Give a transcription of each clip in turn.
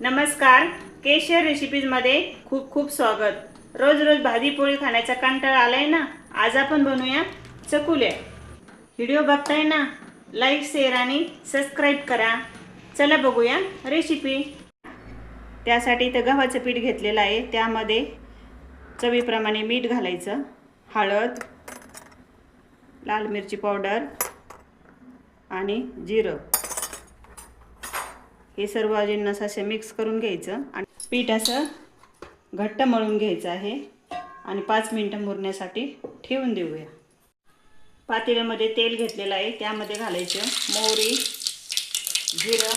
नमस्कार केशर रेसिपीजमध्ये खूप खूप स्वागत. रोज रोज भाजी पोळी खाण्याचा कंटाळा आलाय ना? आज आपण बनवूया चकुल्या. व्हिडिओ बघताय ना? लाईक शेअर आणि सबस्क्राईब करा. चला बघूया रेसिपी त्यासाठी इथं गव्हाचं पीठ घेतलेलं आहे. त्यामध्ये चवीप्रमाणे मीठ घालायचं. हळद लाल मिरची पावडर आणि जिरं. हे सर्व जिन्नस असे मिक्स करून घ्यायचं आणि पीठ असं घट्ट मळून घ्यायचं आहे. आणि पाच मिनटं मुरण्यासाठी ठेवून देऊया. पातेल्यामध्ये तेल घेतलेलं आहे. त्यामध्ये घालायचं मोहरी जिरं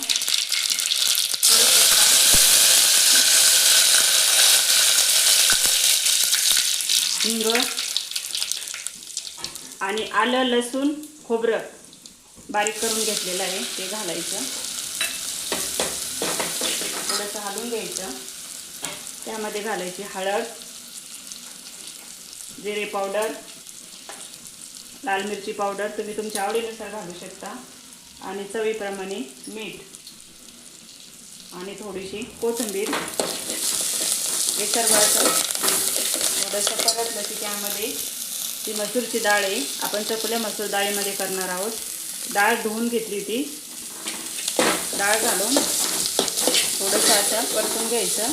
हिंग आणि आलं लसूण खोबरं बारीक करून घेतलेलं आहे. ते घालायचं. थोडंसं हलून घ्यायचं. त्यामध्ये घालायची हळद जिरे पावडर लाल मिरची पावडर तुम्ही तुमच्या आवडीनुसार घालू शकता. आणि चवीप्रमाणे मीठ आणि थोडीशी कोथिंबीर. हे सर्व असं थोडंसं परतलं की त्यामध्ये ती मसूरची डाळ आहे. आपण चपल्या मसूर डाळीमध्ये करणार आहोत. डाळ धुवून घेतली ती डाळ घालून थोडंसं असं परतून घ्यायचं.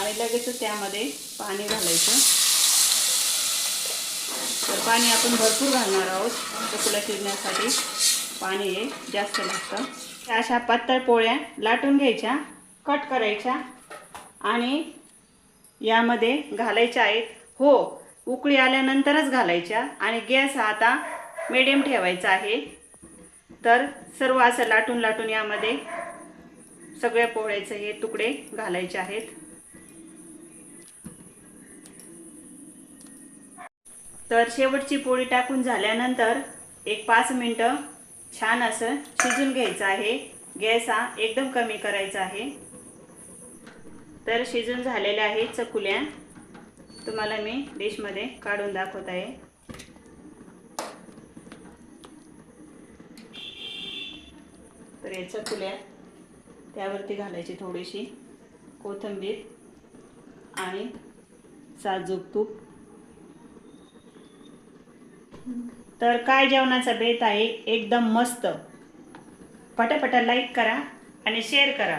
आणि लगेचच त्यामध्ये पाणी घालायचं. तर पाणी आपण भरपूर घालणार आहोत. चकुल्या शिजण्यासाठी पाणी हे जास्त लागतं. त्या अशा पातळ पोळ्या लाटून घ्यायच्या कट करायच्या आणि यामध्ये घालायच्या आहेत. हो उकळी आल्यानंतरच घालायच्या आणि गॅस हा आता मिडियम ठेवायचा आहे. तर सर्व असं लाटून लाटून यामध्ये सगळ्या पोळ्याचे हे तुकडे घालायचे आहेत. तर शेवटची पोळी टाकून झाल्यानंतर एक पाच मिनटं छान असं शिजून घ्यायचं आहे. गॅस हा एकदम कमी करायचा आहे. तर शिजून झालेल्या आहे चकुल्या. तुम्हाला मी डिशमध्ये काढून दाखवत आहे. तर फुल्या. त्यावरती घालायची थोडीशी कोथिंबीर आणि साजूक तूप. तर काय जेवणाचा बेत आहे? एकदम मस्त. पटापटा लाईक करा आणि शेअर करा.